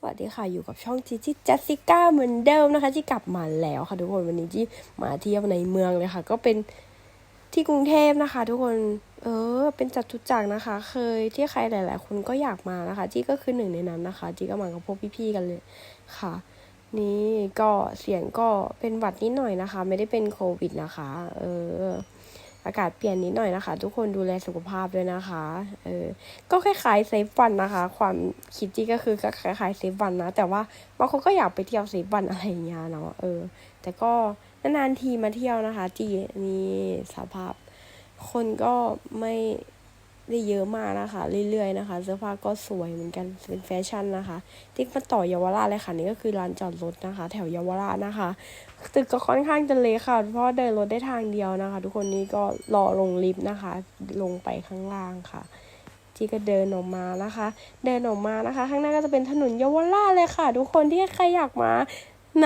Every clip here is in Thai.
สวัสดีค่ะอยู่กับช่องจีจีจัสสิก้าเหมือนเดิมนะคะที่กลับมาแล้วค่ะทุกคนวันนี้ที่มาเที่ยวในเมืองเลยค่ะ ก็เป็นที่กรุงเทพนะคะ ทุกคนเออ เป็นจัตุจักรนะคะ เคยที่ใครหลาย ๆ คนก็อยากมานะคะจีก็คือหนึ่งในนั้นนะคะจีก็มากับพวกพี่ๆกันเลยค่ะ นี่ก็เสียงก็เป็นหวัดนิดหน่อยนะคะ ไม่ได้เป็นโควิดนะคะ เออ อากาศเปลี่ยนนิดหน่อยนะคะ ทุกคนดูแลสุขภาพด้วยนะคะ เออ ก็คล้ายๆเซฟวันนะคะ ความคิดจีก็คือก็คล้ายๆเซฟวันนะ แต่ว่าบางคนก็อยากไปเที่ยวเซฟวันอะไรอย่างเงี้ยเนาะ เออ แต่ก็นานๆทีมาเที่ยวนะคะ จีนี่สภาพ คนก็ไม่ ได้เยอะมากนะคะ เรื่อยๆนะคะ เสื้อผ้าก็สวยเหมือนกันเป็นแฟชั่นนะคะ ติ๊กมาต่อเยาวราชเลยค่ะนี่ก็คือลานจอดรถนะคะ แถวเยาวราชนะคะตึกก็ค่อนข้างจะเล็กค่ะ เพราะเดินรถได้ทางเดียวนะคะ ทุกคนนี่ก็รอลงลิฟต์นะคะ ลงไปข้างล่างค่ะจีก็เดินออกมานะคะ เดินออกมานะคะ ข้างหน้าก็จะเป็นถนนเยาวราชเลยค่ะ ทุกคนที่ใครอยากมา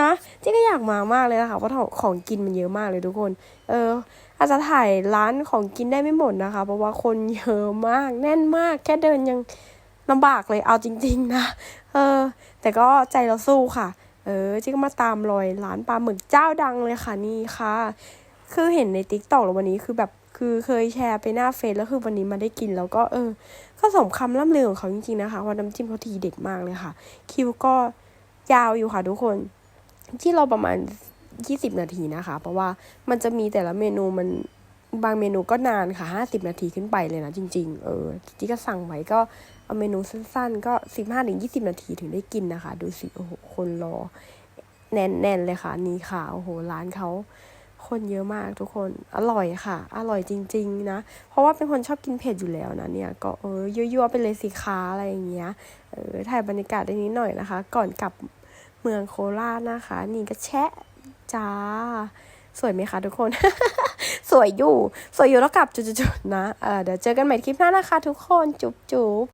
นะจีก็อยากมามากเลยนะคะเพราะของกินมันเยอะมากเลยทุกคน เออ อาจจะถ่ายร้านของกินได้ไม่หมดนะคะ เพราะว่าคนเยอะมากแน่นมาก แค่เดินยังลำบากเลยเอาจริง ๆ นะ เออ แต่ก็ใจเราสู้ค่ะ เออจีก็มาตามรอยร้านปลาหมึกเจ้าดังเลยค่ะนี่ค่ะ คือเห็นในติ๊กต็อกแล้ววันนี้คือแบบคือเคยแชร์ไปหน้าเฟซแล้วคือวันนี้มาได้กินแล้วก็เออ ก็สมคำล่ำลือของเขาจริงๆนะคะว่าน้ำจิ้มเขาทีเด็ดมากเลยค่ะ คิวก็ยาวอยู่ค่ะทุกคน ที่เราประมาณ 20 นาทีนะคะ เพราะว่ามันจะมีแต่ละเมนูมันบางเมนูก็นานค่ะ 50 นาทีขึ้นไปเลยนะจริง ๆ เออที่ก็สั่งไว้ก็เอาเมนูสั้นๆ ก็ 15-20 นาทีถึงได้กินนะคะ ดูสิ โอ้โห คนรอ แน่นๆเลยค่ะ นี่ค่ะ โอ้โห ร้านเขาคนเยอะมากทุกคน อร่อยค่ะ อร่อยจริง ๆ นะ เพราะว่าเป็นคนชอบกินเผ็ดอยู่แล้วนะเนี่ย ก็เออยั่วๆไปเลยสิค้าอะไรอย่างเงี้ย เออ ถ่ายบรรยากาศได้นิดหน่อยนะคะ ก่อนกลับ เมืองโคราชนะคะ นี่ก็แชะจ้า สวยไหมคะทุกคน สวยอยู่ สวยอยู่แล้วกลับจุดๆนะเออเดี๋ยวเจอกันใหม่คลิปหน้านะคะทุกคน จุ๊บๆ